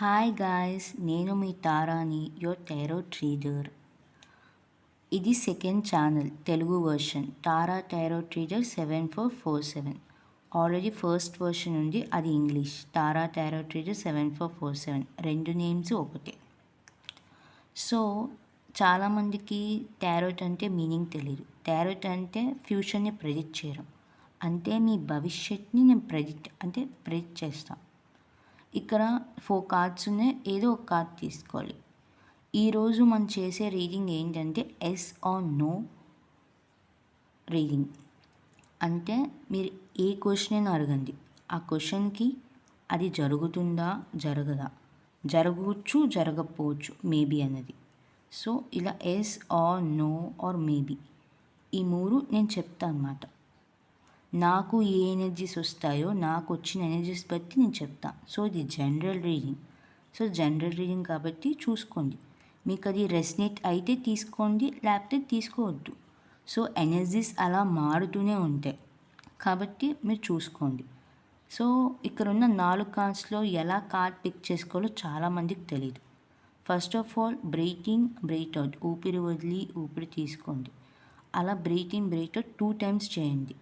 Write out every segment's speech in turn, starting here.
Hi guys నేను మీ తారాని యో tarot reader ఇది second channel Telugu version Tara tarot reader seven four four seven already first version ఉంది అది English Tara tarot reader seven four four seven రెండు names ఒకటే. So చాలామందికి tarot అంటే meaning తెలియదు టారోట్ అంటే ఫ్యూచర్ని ప్రెడిక్ట్ చేయడం. అంటే మీ భవిష్యత్ని నేను ప్రెడిక్ట్ అంటే ప్రెడిక్ట్ చేస్తాను ఇక్కడ ఫోర్ కార్డ్స్ ఉన్నాయి. ఏదో ఒక కార్డ్ తీసుకోవాలి. ఈరోజు మనం చేసే రీడింగ్ ఏంటంటే ఎస్ ఆర్ నో రీడింగ్. అంటే మీరు ఏ క్వశ్చన్ అయినా అడగండి. ఆ క్వశ్చన్కి అది జరుగుతుందా జరగదా? జరగవచ్చు జరగకపోవచ్చు మేబీ అన్నది. సో ఇలా yes or no or maybe. ఈ మూడు నేను చెప్తాను అన్నమాట. నాకు ఏ ఎనర్జీస్ వస్తాయో నాకు వచ్చిన ఎనర్జీస్ బట్టి నేను చెప్తాను సో ఇది general reading so general reading కాబట్టి చూసుకోండి. మీకు అది రెసినేట్ అయితే తీసుకోండి లేకపోతే తీసుకోవద్దు. సో ఎనర్జీస్ అలా మారుతూనే ఉంటాయి. కాబట్టి మీరు చూసుకోండి. సో ఇక్కడ ఉన్న నాలుగు కార్డ్స్లో ఎలా కార్డ్ పిక్ చేసుకోవాలో చాలామందికి తెలియదు first of all breathing breath out ఊపిరి వదిలి ఊపిరి తీసుకోండి. అలా breathing breath out two times చేయండి.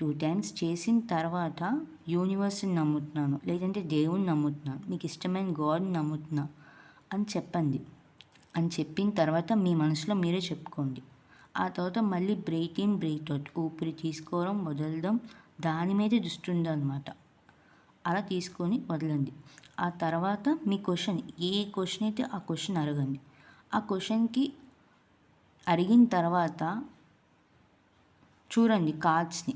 టూ టైమ్స్ చేసిన తర్వాత యూనివర్స్ని నమ్ముతున్నాను. లేదంటే దేవుని నమ్ముతున్నాను మీకు ఇష్టమైన గాడ్ని నమ్ముతున్నా అని చెప్పండి అని చెప్పిన తర్వాత మీ మనసులో మీరే చెప్పుకోండి. ఆ తర్వాత మళ్ళీ బ్రేక్ ఇన్ బ్రేక్ అవుట్. ఊపిరి తీసుకోవడం వదలడం దాని మీదే దృష్టి ఉందన్నమాట. అలా తీసుకొని వదలండి ఆ తర్వాత మీ క్వశ్చన్ ఏ క్వశ్చన్ అయితే ఆ క్వశ్చన్ అడగండి. ఆ క్వశ్చన్కి అడిగిన తర్వాత చూడండి కార్డ్స్ని.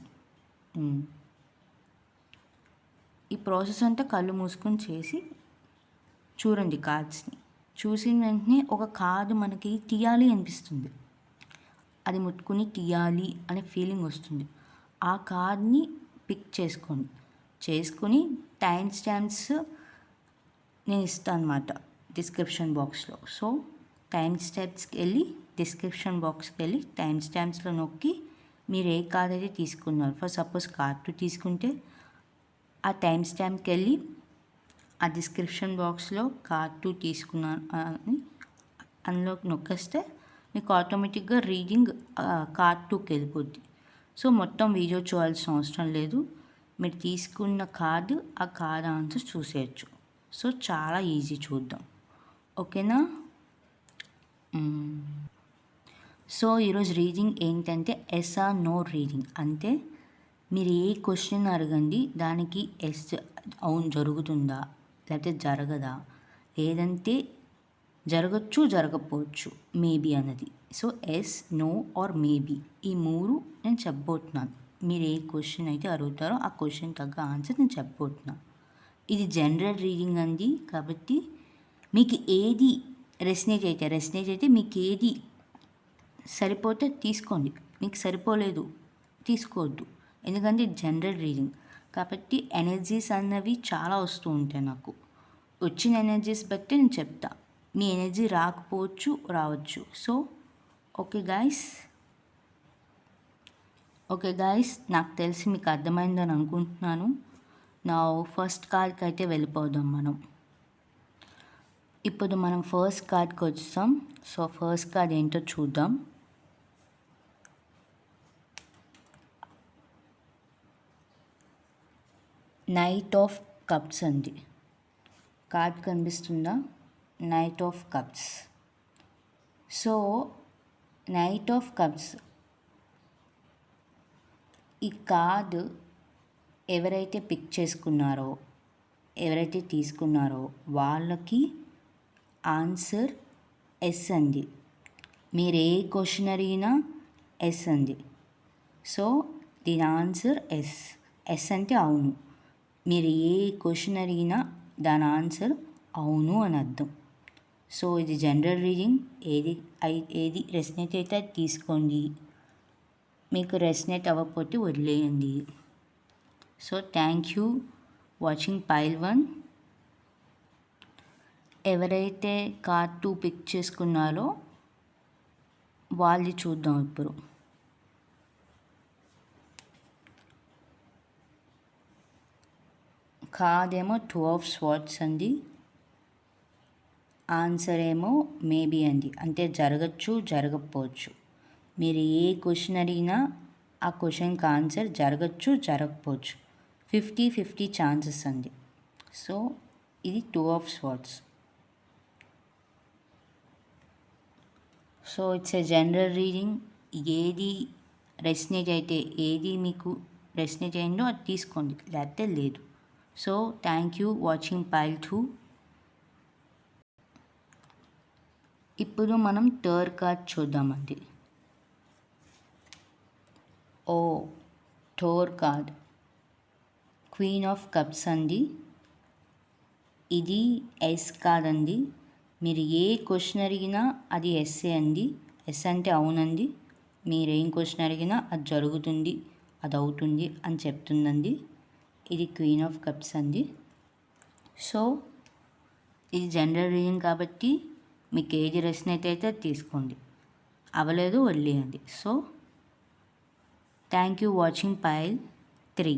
ఈ ప్రాసెస్ అంతా కళ్ళు మూసుకొని చేసి చూడండి కార్డ్స్ని. చూసిన వెంటనే ఒక కార్డు మనకి తీయాలి అనిపిస్తుంది. అది ముట్టుకుని తీయాలి అనే ఫీలింగ్ వస్తుంది. ఆ కార్డ్ని పిక్ చేసుకోండి. చేసుకుని టైం స్టాంప్స్ నేను ఇస్తాను అనమాట డిస్క్రిప్షన్ బాక్స్లో. సో టైం స్టాంప్స్కి వెళ్ళి డిస్క్రిప్షన్ బాక్స్కి వెళ్ళి టైం స్టాంప్స్లో నొక్కి మీరు ఏ కార్డ్ అయితే తీసుకున్నారు. ఫర్ సపోజ్ కార్డ్ టూ తీసుకుంటే ఆ టైం స్టాంప్కి వెళ్ళి ఆ డిస్క్రిప్షన్ బాక్స్లో కార్డ్ టూ తీసుకున్నాను అని అందులో నొక్కేస్తే మీకు ఆటోమేటిక్గా రీడింగ్ కార్డ్ టూకి వెళ్ళిపోద్ది. సో మొత్తం వీడియో చూడాల్సిన అవసరం లేదు. మీరు తీసుకున్న కార్డు ఆ కార్డ్ ఆన్సర్ చూసేయచ్చు. సో చాలా ఈజీ చూద్దాం. ఓకేనా? సో ఈరోజు రీడింగ్ ఏంటంటే ఎస్ఆర్ నో రీడింగ్. అంటే మీరు ఏ క్వశ్చన్ అడగండి దానికి ఎస్ అవును జరుగుతుందా లేకపోతే జరగదా? లేదంటే జరగచ్చు జరగకపోవచ్చు మేబీ అన్నది. So yes no or maybe ఈ మూడు నేను చెప్పబోతున్నాను. మీరు ఏ క్వశ్చన్ అయితే అడుగుతారో ఆ క్వశ్చన్ తగ్గ ఆన్సర్ నేను చెప్పబోతున్నాను ఇది జనరల్ రీడింగ్ అండి. కాబట్టి మీకు ఏది రెసినేట్ అయితే రెసినేట్ అయితే మీకు ఏది సరిపోతే తీసుకోండి. మీకు సరిపోలేదు తీసుకోవద్దు. ఎందుకంటే జనరల్ రీడింగ్. కాబట్టి ఎనర్జీస్ అన్నవి చాలా వస్తూ ఉంటాయి నాకు. వచ్చిన ఎనర్జీస్ బట్టి నేను చెప్తా. మీ ఎనర్జీ రాకపోవచ్చు రావచ్చు. So okay guys. Okay guys నాకు తెలిసి మీకు అర్థమైందని అనుకుంటున్నాను. నా ఫస్ట్ కార్డ్కి అయితే వెళ్ళిపోదాం మనం. ఇప్పుడు మనం ఫస్ట్ కార్డ్కి వచ్చాం సో ఫస్ట్ కార్డ్ ఏంటో చూద్దాం. నైట్ ఆఫ్ కప్స్ అండి. కార్డ్ కనిపిస్తుందా? Knight of cups so knight of cups ఈ కార్డు ఎవరైతే పిక్ చేసుకున్నారో ఎవరైతే తీసుకున్నారో వాళ్ళకి ఆన్సర్ ఎస్ అండి. మీరు ఏ క్వశ్చన్ అడిగినా ఎస్ అండి. సో దీని ఆన్సర్ ఎస్ ఎస్ అంటే అవును. మీరు ఏ క్వశ్చన్ అడిగినా దాని ఆన్సర్ అవును అని అర్థం. సో ఇది జనరల్ రీడింగ్ ఏది ఏది రెసినేట్ అయితే తీసుకోండి. మీకు రెసినేట్ అవ్వకపోతే వదిలేయండి. So thank you watching pile one ఎవరైతే కార్ టూ పిక్ చేసుకున్నారో వాళ్ళు చూద్దాం ఇప్పుడు. కాదేమో టూ ఆఫ్ స్వాట్స్ అండి. ఆన్సర్ ఏమో మేబీ అండి. అంటే జరగచ్చు జరగకపోవచ్చు. మీరు ఏ క్వశ్చన్ అడిగినా ఆ క్వశ్చన్కి ఆన్సర్ జరగచ్చు జరగకపోవచ్చు. ఫిఫ్టీ ఫిఫ్టీ ఛాన్సెస్ అండి. సో ఇది two of swords so it's a general reading ఏది రెస్నేట్ అయితే ఏది మీకు రెసినేట్ అయిందో అది తీసుకోండి. లేకపోతే లేదు. So thank you watching pile two. ఇప్పుడు మనం థర్డ్ కార్డ్ చూద్దామండి. ఓ third card. Queen of cups అండి. ఇది ఎస్ కాదండి మీరు ఏ క్వశ్చన్ అడిగినా అది ఎస్ఏ అండి. ఎస్ అంటే అవునండి. మీరు ఏం క్వశ్చన్ అడిగినా అది జరుగుతుంది అది అవుతుంది అని చెప్తుందండి. ఇది క్వీన్ ఆఫ్ కప్స్ అండి. సో ఇది జనరల్ రీజన్ కాబట్టి మీకు ఏది రెసినేట్ అయితే తీసుకోండి. అవ్వలేదు వదిలేయండి. So thank you watching pile three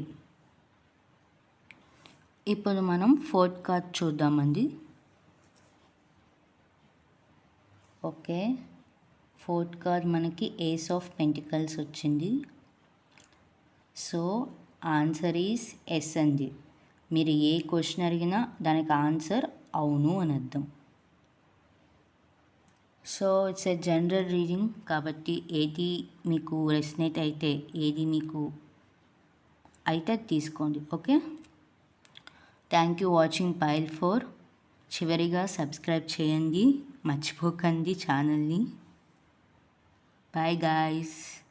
ఇప్పుడు మనం ఫోర్త్ కార్డ్ చూద్దామండి. ఓకే ఫోర్త్ కార్డ్ మనకి ఏస్ ఆఫ్ పెంటికల్స్ వచ్చింది. సో ఆన్సర్ ఈస్ ఎస్ అండి. మీరు ఏ క్వశ్చన్ అడిగినా దానికి ఆన్సర్ అవును అని అర్థం. So it's a general reading కాబట్టి ఏది మీకు రెసినేట్ అయితే ఏది మీకు అయితే తీసుకోండి okay? Thank you watching pile four. చివరిగా సబ్స్క్రైబ్ చేయండి మర్చిపోకండి ఛానల్ని. Bye guys.